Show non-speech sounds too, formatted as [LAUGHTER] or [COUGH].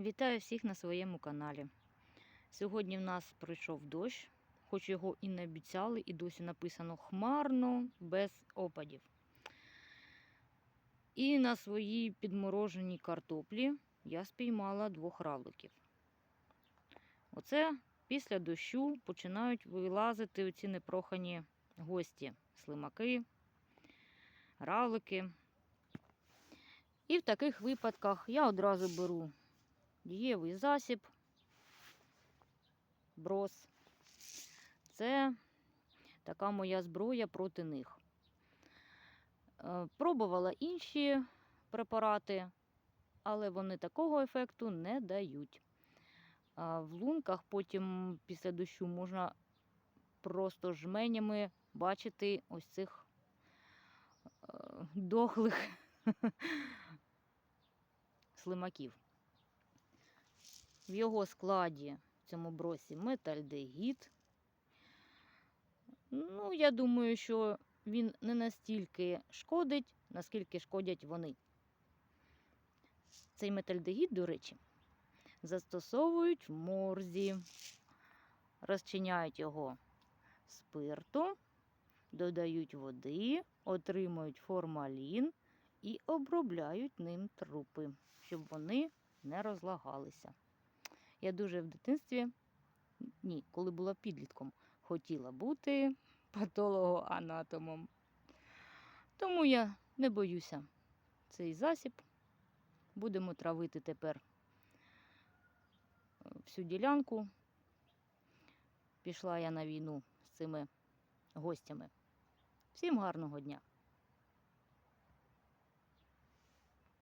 Вітаю всіх на своєму каналі. Сьогодні в нас прийшов дощ, хоч його і не обіцяли, і досі написано хмарно, без опадів. І на своїй підмороженій картоплі я спіймала двох равликів. Оце після дощу починають вилазити оці непрохані гості, слимаки, равлики. І в таких випадках я одразу беру дієвий засіб, брос. Це така моя зброя проти них. Е, Пробувала інші препарати, але вони такого ефекту не дають. В лунках потім після дощу можна просто жменями бачити ось цих е, дохлих [LAUGHS] слимаків. В його складі в цьому бросі метальдегід. Ну, я думаю, що він не настільки шкодить, наскільки шкодять вони. Цей метальдегід, до речі, застосовують в морзі, розчиняють його в спирту, додають води, отримують формалін і обробляють ним трупи, щоб вони не розлагалися. Я дуже в дитинстві, ні, коли була підлітком, хотіла бути патологоанатомом. Тому я не боюся цей засіб. Будемо травити тепер всю ділянку. Пішла я на війну з цими гостями. Всім гарного дня!